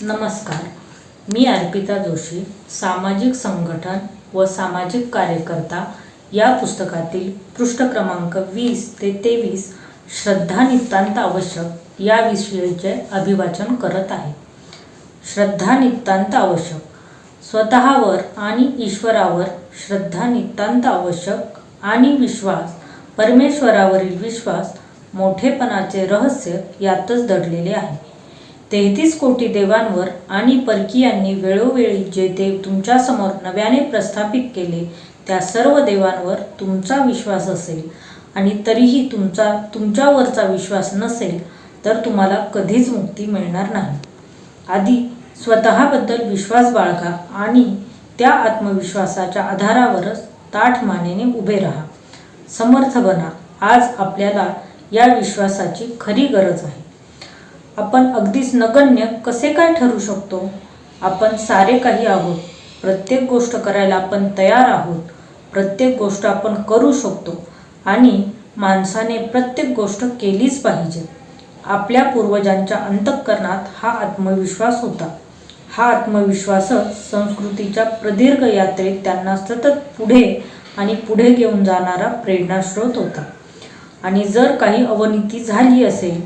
नमस्कार. मी अर्पिता जोशी सामाजिक संघटन व सामाजिक कार्यकर्ता या पुस्तकातील पृष्ठ क्रमांक वीस ते तेवीस श्रद्धा नितांत आवश्यक याविषयीचे अभिवाचन करत आहे. श्रद्धा नितांत आवश्यक. स्वतःवर आणि ईश्वरावर श्रद्धा नितांत आवश्यक आणि विश्वास परमेश्वरावरील विश्वास मोठेपणाचे रहस्य यातच दडलेले आहे. तेहतीस कोटी देवांवर आणि परकीयांनी वेळोवेळी जे देव तुमच्यासमोर नव्याने प्रस्थापित केले त्या सर्व देवांवर तुमचा विश्वास असेल. आणि तरीही तुमचा तुमच्यावरचा विश्वास नसेल तर तुम्हाला कधीच मुक्ती मिळणार नाही. आधी स्वतःबद्दल विश्वास बाळगा आणि त्या आत्मविश्वासाच्या आधारावरच ताठ मानेने उभे राहा. समर्थ बना. आज आपल्याला या विश्वासाची खरी गरज आहे. आपण अगदीच नगण्य कसे काय ठरू शकतो? आपण सारे काही आहोत. प्रत्येक गोष्ट करायला आपण तयार आहोत. प्रत्येक गोष्ट आपण करू शकतो. आणि माणसाने प्रत्येक गोष्ट केलीच पाहिजे. आपल्या पूर्वजांच्या अंतःकरणात हा आत्मविश्वास होता. हा आत्मविश्वासच संस्कृतीच्या प्रदीर्घ यात्रेत त्यांना सतत पुढे आणि पुढे घेऊन जाणारा प्रेरणास्रोत होता. आणि जर काही अवनीती झाली असेल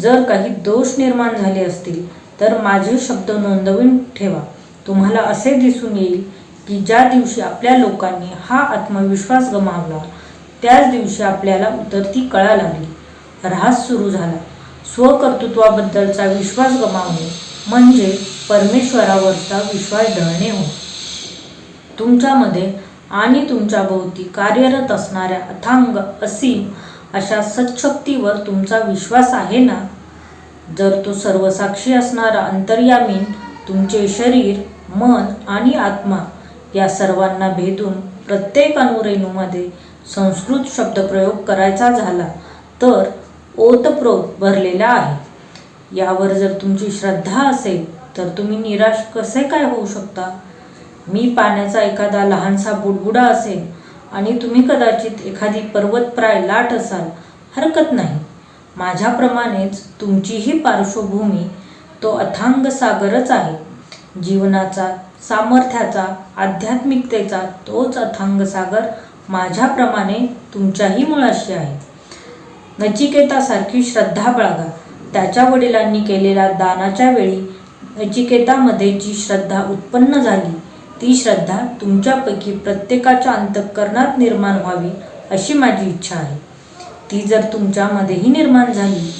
जर काही दोष निर्माण झाले असतील तर माझे शब्द नोंदवून ठेवा. तुम्हाला असे दिसून येईल की ज्या दिवशी आपल्या लोकांनी हा आत्मविश्वास गमावला त्याच दिवशी आपल्याला उतरती कळा लागली. ऱ्हास सुरू झाला. स्वकर्तृत्वाबद्दलचा विश्वास गमावणे म्हणजे परमेश्वरावरचा विश्वास ढळणे हो तुमच्यामध्ये आणि तुमच्या भोवती कार्यरत असणाऱ्या अथांग असीम अशा सच्छक्तीवर तुमचा विश्वास आहे ना? जर तो सर्वसाक्षी असणारा अंतर्यामीन तुमचे शरीर मन आणि आत्मा या सर्वांना भेदून प्रत्येक अनुरेणूमध्ये संस्कृत शब्दप्रयोग करायचा झाला तर ओतप्रोत भरलेला आहे. यावर जर तुमची श्रद्धा असेल तर तुम्ही निराश कसे काय होऊ शकता? मी पाण्याचा एखादा लहानसा बुडबुडा असेल आणि तुम्ही कदाचित एखादी पर्वतप्राय लाट असाल हरकत नाही. माझ्याप्रमाणेच तुमचीही पार्श्वभूमी तो अथांग सागरच आहे. जीवनाचा सामर्थ्याचा आध्यात्मिकतेचा तोच अथांग सागर माझ्याप्रमाणे तुमच्याही मुळाशी आहे. नचिकेतासारखी श्रद्धा बाळगा. त्याच्या वडिलांनी केलेल्या दानाच्या वेळी नचिकेतामध्ये जी श्रद्धा उत्पन्न झाली ती श्रद्धा तुमच्यापैकी प्रत्येकाच्या अंतःकरणात निर्माण व्हावी अशी माझी इच्छा आहे. ती जर तुमच्यामध्येही निर्माण झाली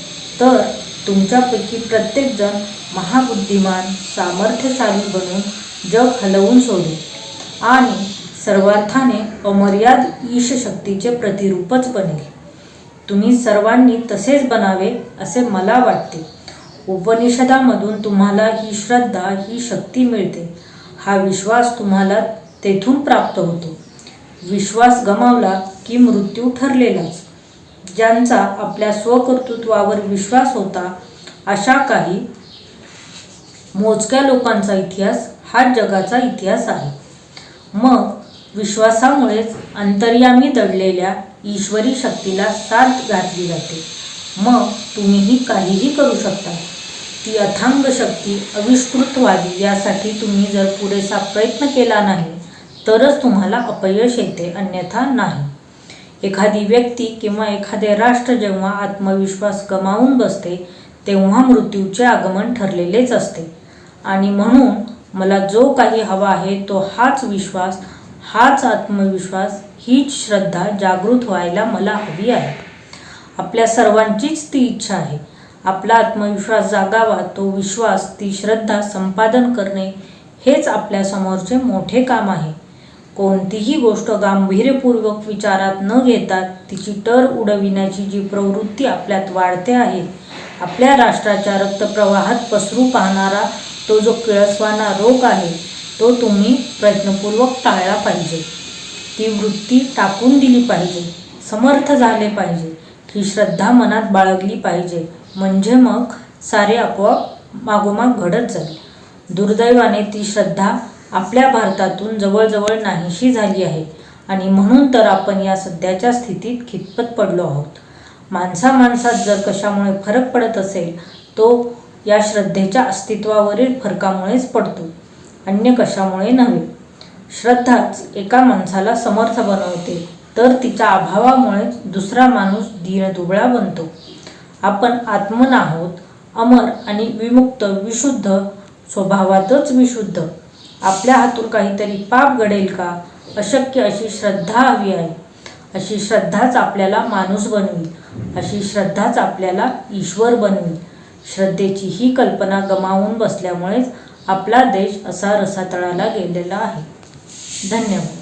तर तुमच्यापैकी प्रत्येकजण महाबुद्धिमान सामर्थ्यशाली बनून जग हलवून सोडेल आणि सर्वार्थाने अमर्याद ईशशक्तीचे प्रतिरूपच बनेल. तुम्ही सर्वांनी तसेच बनावे असे मला वाटते. उपनिषदामधून तुम्हाला ही श्रद्धा ही शक्ती मिळते. हा विश्वास तुम्हाला तेथून प्राप्त होतो. विश्वास गमावला की मृत्यू ठरलेलाच. ज्यांचा आपल्या स्वकर्तृत्वावर विश्वास होता अशा काही मोजक्या लोकांचा इतिहास हा जगाचा इतिहास आहे. मग विश्वासामुळेच अंतर्यामी दडलेल्या ईश्वरी शक्तीला साथ घातली जाते. मग तुम्हीही काहीही करू शकता. ती अथांग शक्ती अविष्कृत व्हावी यासाठी तुम्ही जर पुरेसा प्रयत्न केला नाही तरच तुम्हाला अपयश येते अन्यथा नाही. एखादी व्यक्ती किंवा एखादे राष्ट्र जेव्हा आत्मविश्वास गमावून बसते तेव्हा मृत्यूचे आगमन ठरलेलेच असते. आणि म्हणून मला जो काही हवा आहे तो हाच विश्वास हाच आत्मविश्वास हीच श्रद्धा जागृत व्हायला मला हवी आहे. आपल्या सर्वांचीच ती इच्छा आहे. आपला आत्मविश्वास जागावा तो विश्वास ती श्रद्धा संपादन करणे हेच आपल्यासमोरचे मोठे काम आहे. कोणतीही गोष्ट गांभीर्यपूर्वक विचारात न घेता तिची टर उडविण्याची जी प्रवृत्ती आपल्यात वाढते आहे आपल्या राष्ट्राच्या रक्तप्रवाहात पसरू पाहणारा तो जो किळसवाना रोग आहे तो तुम्ही प्रयत्नपूर्वक टाळला पाहिजे. ती वृत्ती टाकून दिली पाहिजे समर्थ झाले पाहिजे ही श्रद्धा मनात बाळगली पाहिजे. म्हणजे मग सारे आपोआप मागोमाग घडत जाईल दुर्दैवाने ती श्रद्धा आपल्या भारतातून जवळजवळ नाहीशी झाली आहे आणि म्हणून तर आपण या सध्याच्या स्थितीत खितपत पडलो आहोत. माणसा माणसात जर कशामुळे फरक पडत असेल तो या श्रद्धेच्या अस्तित्वावरील फरकामुळेच पडतो अन्य कशामुळे नव्हे. श्रद्धाच एका माणसाला समर्थ बनवते तर तिच्या अभावामुळेच दुसरा माणूस दीनदुबळा बनतो. आपण आत्मन आहोत. अमर आणि विमुक्त विशुद्ध स्वभावातच विशुद्ध. आपल्या हातून काहीतरी पाप घडेल का? अशक्य अशी श्रद्धा हवी आहे. अशी श्रद्धाच आपल्याला माणूस बनवी. अशी श्रद्धाच आपल्याला ईश्वर बनवी. श्रद्धेची ही कल्पना गमावून बसल्यामुळेच आपला देश असा रसातळाला गेलेला आहे. धन्यवाद.